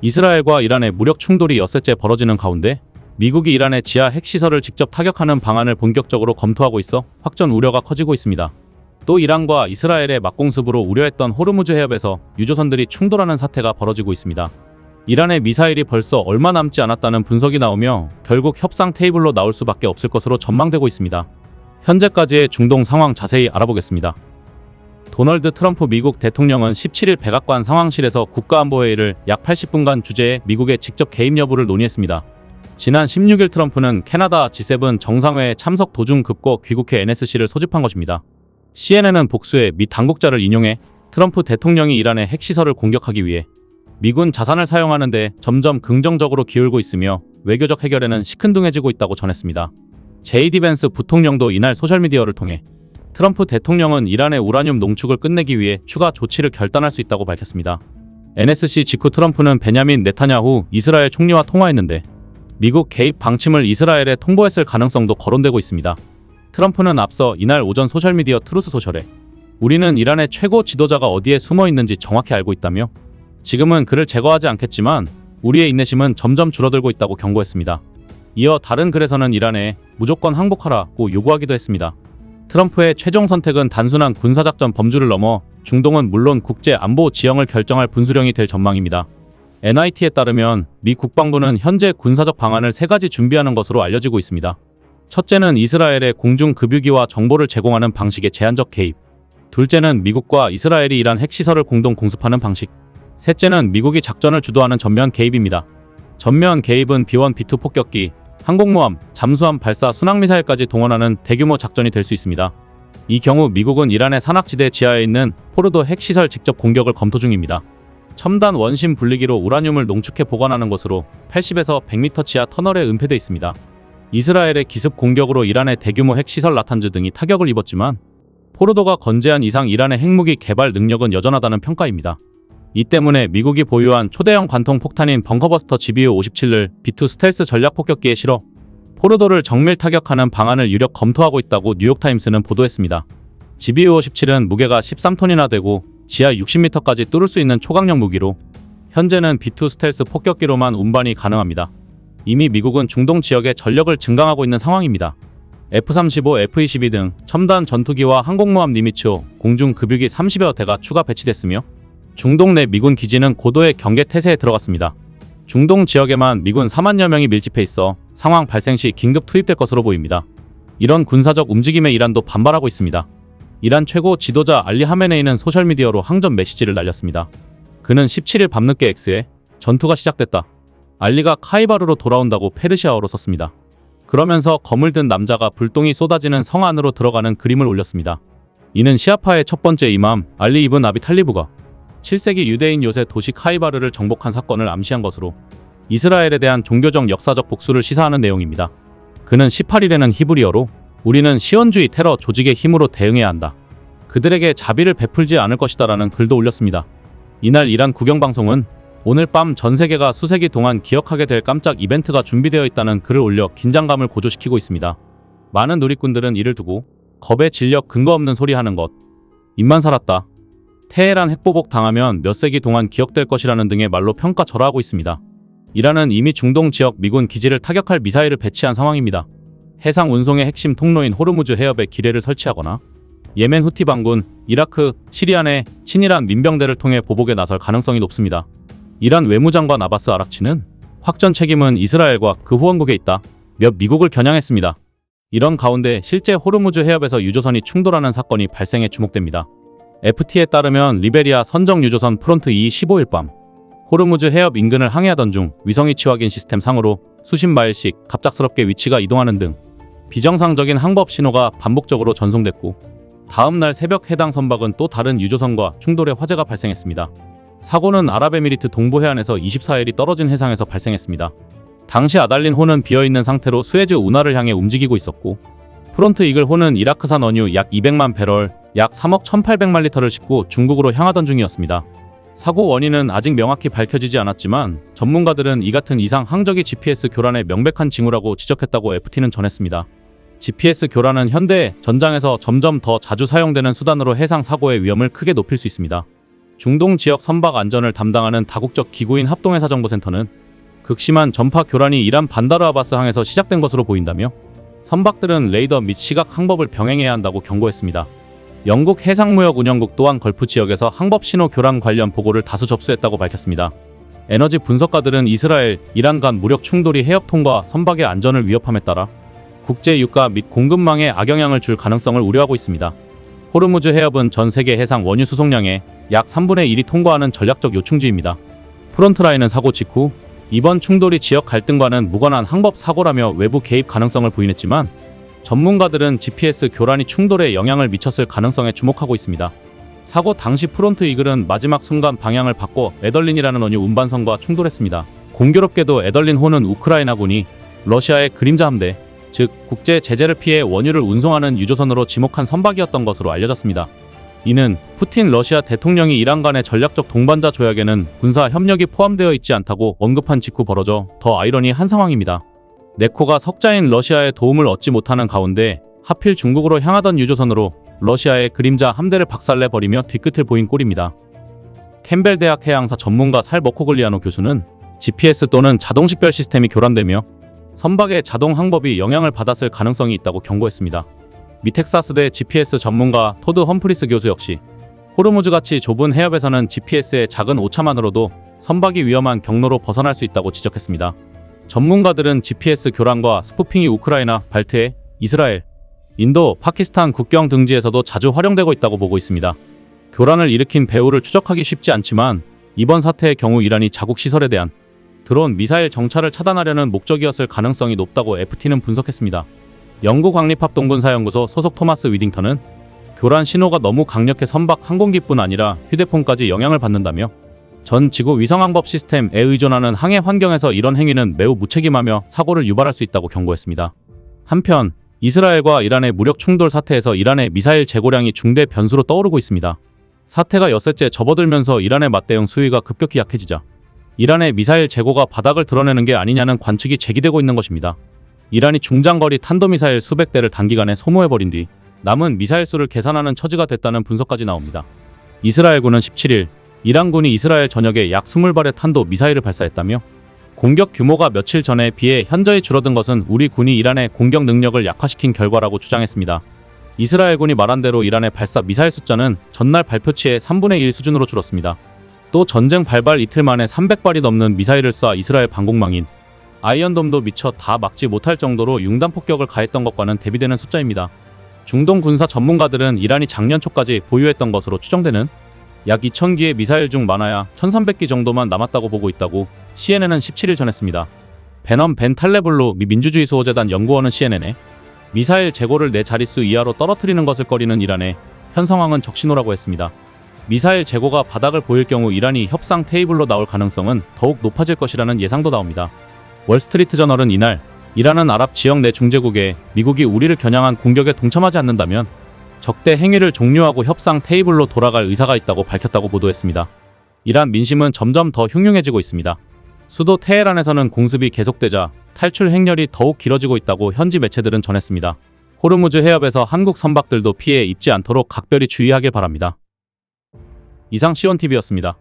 이스라엘과 이란의 무력 충돌이 엿새째 벌어지는 가운데 미국이 이란의 지하 핵시설을 직접 타격하는 방안을 본격적으로 검토하고 있어 확전 우려가 커지고 있습니다. 또 이란과 이스라엘의 맞공습으로 우려했던 호르무즈 해협에서 유조선들이 충돌하는 사태가 벌어지고 있습니다. 이란의 미사일이 벌써 얼마 남지 않았다는 분석이 나오며 결국 협상 테이블로 나올 수밖에 없을 것으로 전망되고 있습니다. 현재까지의 중동 상황 자세히 알아보겠습니다. 도널드 트럼프 미국 대통령은 17일 백악관 상황실에서 국가안보회의를 약 80분간 주재해 미국의 직접 개입 여부를 논의했습니다. 지난 16일 트럼프는 캐나다 G7 정상회에 참석 도중 급거 귀국해 NSC를 소집한 것입니다. CNN은 복수해 미 당국자를 인용해 트럼프 대통령이 이란의 핵시설을 공격하기 위해 미군 자산을 사용하는데 점점 긍정적으로 기울고 있으며 외교적 해결에는 시큰둥해지고 있다고 전했습니다. 제이디 벤스 부통령도 이날 소셜미디어를 통해 트럼프 대통령은 이란의 우라늄 농축을 끝내기 위해 추가 조치를 결단할 수 있다고 밝혔습니다. NSC 직후 트럼프는 베냐민 네타냐후 이스라엘 총리와 통화했는데 미국 개입 방침을 이스라엘에 통보했을 가능성도 거론되고 있습니다. 트럼프는 앞서 이날 오전 소셜미디어 트루스 소셜에 우리는 이란의 최고 지도자가 어디에 숨어 있는지 정확히 알고 있다며 지금은 그를 제거하지 않겠지만 우리의 인내심은 점점 줄어들고 있다고 경고했습니다. 이어 다른 글에서는 이란에 무조건 항복하라고 요구하기도 했습니다. 트럼프의 최종 선택은 단순한 군사작전 범주를 넘어 중동은 물론 국제 안보 지형을 결정할 분수령이 될 전망입니다. NIT에 따르면 미 국방부는 현재 군사적 방안을 세 가지 준비하는 것으로 알려지고 있습니다. 첫째는 이스라엘의 공중 급유기와 정보를 제공하는 방식의 제한적 개입. 둘째는 미국과 이스라엘이 이란 핵시설을 공동 공습하는 방식. 셋째는 미국이 작전을 주도하는 전면 개입입니다. 전면 개입은 B1, B2 폭격기, 항공모함, 잠수함 발사 순항미사일까지 동원하는 대규모 작전이 될 수 있습니다. 이 경우 미국은 이란의 산악지대 지하에 있는 포르도 핵시설 직접 공격을 검토 중입니다. 첨단 원심 분리기로 우라늄을 농축해 보관하는 것으로 80에서 100m 지하 터널에 은폐돼 있습니다. 이스라엘의 기습 공격으로 이란의 대규모 핵시설 나탄즈 등이 타격을 입었지만 포르도가 건재한 이상 이란의 핵무기 개발 능력은 여전하다는 평가입니다. 이 때문에 미국이 보유한 초대형 관통 폭탄인 벙커버스터 GBU-57을 B2 스텔스 전략 폭격기에 실어 포르도를 정밀 타격하는 방안을 유력 검토하고 있다고 뉴욕타임스는 보도했습니다. GBU-57은 무게가 13톤이나 되고 지하 60m까지 뚫을 수 있는 초강력 무기로 현재는 B2 스텔스 폭격기로만 운반이 가능합니다. 이미 미국은 중동 지역에 전력을 증강하고 있는 상황입니다. F-35, F-22 등 첨단 전투기와 항공모함 니미츠호, 공중 급유기 30여 대가 추가 배치됐으며 중동 내 미군 기지는 고도의 경계 태세에 들어갔습니다. 중동 지역에만 미군 4만여 명이 밀집해 있어 상황 발생 시 긴급 투입될 것으로 보입니다. 이런 군사적 움직임에 이란도 반발하고 있습니다. 이란 최고 지도자 알리 하메네이는 소셜미디어로 항전 메시지를 날렸습니다. 그는 17일 밤늦게 X에 전투가 시작됐다. 알리가 카이바르로 돌아온다고 페르시아어로 썼습니다. 그러면서 검을 든 남자가 불똥이 쏟아지는 성 안으로 들어가는 그림을 올렸습니다. 이는 시아파의 첫 번째 이맘 알리 이븐 아비 탈리브가 7세기 유대인 요새 도시 카이바르를 정복한 사건을 암시한 것으로 이스라엘에 대한 종교적 역사적 복수를 시사하는 내용입니다. 그는 18일에는 히브리어로 우리는 시원주의 테러 조직의 힘으로 대응해야 한다. 그들에게 자비를 베풀지 않을 것이다라는 글도 올렸습니다. 이날 이란 국영방송은 오늘 밤 전 세계가 수세기 동안 기억하게 될 깜짝 이벤트가 준비되어 있다는 글을 올려 긴장감을 고조시키고 있습니다. 많은 누리꾼들은 이를 두고 겁에 질려 근거 없는 소리 하는 것. 입만 살았다. 테헤란 핵보복 당하면 몇 세기 동안 기억될 것이라는 등의 말로 평가절하하고 있습니다. 이란은 이미 중동 지역 미군 기지를 타격할 미사일을 배치한 상황입니다. 해상 운송의 핵심 통로인 호르무즈 해협에 기뢰를 설치하거나 예멘 후티 반군, 이라크, 시리아 내 친이란 민병대를 통해 보복에 나설 가능성이 높습니다. 이란 외무장관 아바스 아락치는 확전 책임은 이스라엘과 그 후원국에 있다. 몇 미국을 겨냥했습니다. 이런 가운데 실제 호르무즈 해협에서 유조선이 충돌하는 사건이 발생해 주목됩니다. FT에 따르면 리베리아 선정 유조선 프론트 2 15일 밤 호르무즈 해협 인근을 항해하던 중 위성 위치 확인 시스템 상으로 수십 마일씩 갑작스럽게 위치가 이동하는 등 비정상적인 항법 신호가 반복적으로 전송됐고 다음 날 새벽 해당 선박은 또 다른 유조선과 충돌의 화재가 발생했습니다. 사고는 아랍에미리트 동부 해안에서 24일이 떨어진 해상에서 발생했습니다. 당시 아달린 호는 비어있는 상태로 수에즈 운하를 향해 움직이고 있었고 프론트 이글 호는 이라크산 원유 약 200만 배럴, 약 3억 1,800만 리터를 싣고 중국으로 향하던 중이었습니다. 사고 원인은 아직 명확히 밝혀지지 않았지만 전문가들은 이 같은 이상 항저기 GPS 교란의 명백한 징후라고 지적했다고 FT는 전했습니다. GPS 교란은 현대 전장에서 점점 더 자주 사용되는 수단으로 해상 사고의 위험을 크게 높일 수 있습니다. 중동 지역 선박 안전을 담당하는 다국적 기구인 합동해사정보센터는 극심한 전파 교란이 이란 반다르 아바스 항에서 시작된 것으로 보인다며 선박들은 레이더 및 시각 항법을 병행해야 한다고 경고했습니다. 영국 해상무역 운영국 또한 걸프 지역에서 항법 신호 교란 관련 보고를 다수 접수했다고 밝혔습니다. 에너지 분석가들은 이스라엘, 이란 간 무력 충돌이 해협 통과 선박의 안전을 위협함에 따라 국제 유가 및 공급망에 악영향을 줄 가능성을 우려하고 있습니다. 호르무즈 해협은 전 세계 해상 원유 수송량의 약 3분의 1이 통과하는 전략적 요충지입니다. 프론트라인은 사고 직후 이번 충돌이 지역 갈등과는 무관한 항법 사고라며 외부 개입 가능성을 부인했지만 전문가들은 GPS 교란이 충돌에 영향을 미쳤을 가능성에 주목하고 있습니다. 사고 당시 프론트 이글은 마지막 순간 방향을 바꿔 에덜린이라는 원유 운반선과 충돌했습니다. 공교롭게도 에덜린 호는 우크라이나군이 러시아의 그림자 함대, 즉 국제 제재를 피해 원유를 운송하는 유조선으로 지목한 선박이었던 것으로 알려졌습니다. 이는 푸틴 러시아 대통령이 이란 간의 전략적 동반자 조약에는 군사 협력이 포함되어 있지 않다고 언급한 직후 벌어져 더 아이러니한 상황입니다. 네코가 석자인 러시아의 도움을 얻지 못하는 가운데 하필 중국으로 향하던 유조선으로 러시아의 그림자 함대를 박살내 버리며 뒤끝을 보인 꼴입니다. 캠벨 대학 해양사 전문가 살머코글리아노 교수는 GPS 또는 자동 식별 시스템이 교란되며 선박의 자동 항법이 영향을 받았을 가능성이 있다고 경고했습니다. 미 텍사스대 GPS 전문가 토드 험프리스 교수 역시 호르무즈 같이 좁은 해협에서는 GPS의 작은 오차만으로도 선박이 위험한 경로로 벗어날 수 있다고 지적했습니다. 전문가들은 GPS 교란과 스푸핑이 우크라이나, 발트해, 이스라엘, 인도, 파키스탄 국경 등지에서도 자주 활용되고 있다고 보고 있습니다. 교란을 일으킨 배후를 추적하기 쉽지 않지만 이번 사태의 경우 이란이 자국 시설에 대한 드론 미사일 정찰을 차단하려는 목적이었을 가능성이 높다고 FT는 분석했습니다. 영국 왕립합 동군사연구소 소속 토마스 위딩턴은 교란 신호가 너무 강력해 선박 항공기뿐 아니라 휴대폰까지 영향을 받는다며 전 지구 위성항법 시스템에 의존하는 항해 환경에서 이런 행위는 매우 무책임하며 사고를 유발할 수 있다고 경고했습니다. 한편 이스라엘과 이란의 무력 충돌 사태에서 이란의 미사일 재고량이 중대 변수로 떠오르고 있습니다. 사태가 엿새째 접어들면서 이란의 맞대응 수위가 급격히 약해지자 이란의 미사일 재고가 바닥을 드러내는 게 아니냐는 관측이 제기되고 있는 것입니다. 이란이 중장거리 탄도미사일 수백 대를 단기간에 소모해버린 뒤 남은 미사일 수를 계산하는 처지가 됐다는 분석까지 나옵니다. 이스라엘군은 17일 이란군이 이스라엘 전역에 약 20발의 탄도 미사일을 발사했다며 공격 규모가 며칠 전에 비해 현저히 줄어든 것은 우리 군이 이란의 공격 능력을 약화시킨 결과라고 주장했습니다. 이스라엘군이 말한 대로 이란의 발사 미사일 숫자는 전날 발표치의 3분의 1 수준으로 줄었습니다. 또 전쟁 발발 이틀 만에 300발이 넘는 미사일을 쏴 이스라엘 방공망인 아이언돔도 미처 다 막지 못할 정도로 융단 폭격을 가했던 것과는 대비되는 숫자입니다. 중동 군사 전문가들은 이란이 작년 초까지 보유했던 것으로 추정되는 약 2,000기의 미사일 중 많아야 1,300기 정도만 남았다고 보고 있다고 CNN은 17일 전했습니다. 베넘 벤 탈레블로 미 민주주의 수호재단 연구원은 CNN에 미사일 재고를 네 자릿수 이하로 떨어뜨리는 것을 꺼리는 이란의 현 상황은 적신호라고 했습니다. 미사일 재고가 바닥을 보일 경우 이란이 협상 테이블로 나올 가능성은 더욱 높아질 것이라는 예상도 나옵니다. 월스트리트 저널은 이날 이란은 아랍 지역 내 중재국에 미국이 우리를 겨냥한 공격에 동참하지 않는다면 적대 행위를 종료하고 협상 테이블로 돌아갈 의사가 있다고 밝혔다고 보도했습니다. 이란 민심은 점점 더 흉흉해지고 있습니다. 수도 테헤란에서는 공습이 계속되자 탈출 행렬이 더욱 길어지고 있다고 현지 매체들은 전했습니다. 호르무즈 해협에서 한국 선박들도 피해 입지 않도록 각별히 주의하길 바랍니다. 이상 시온TV였습니다.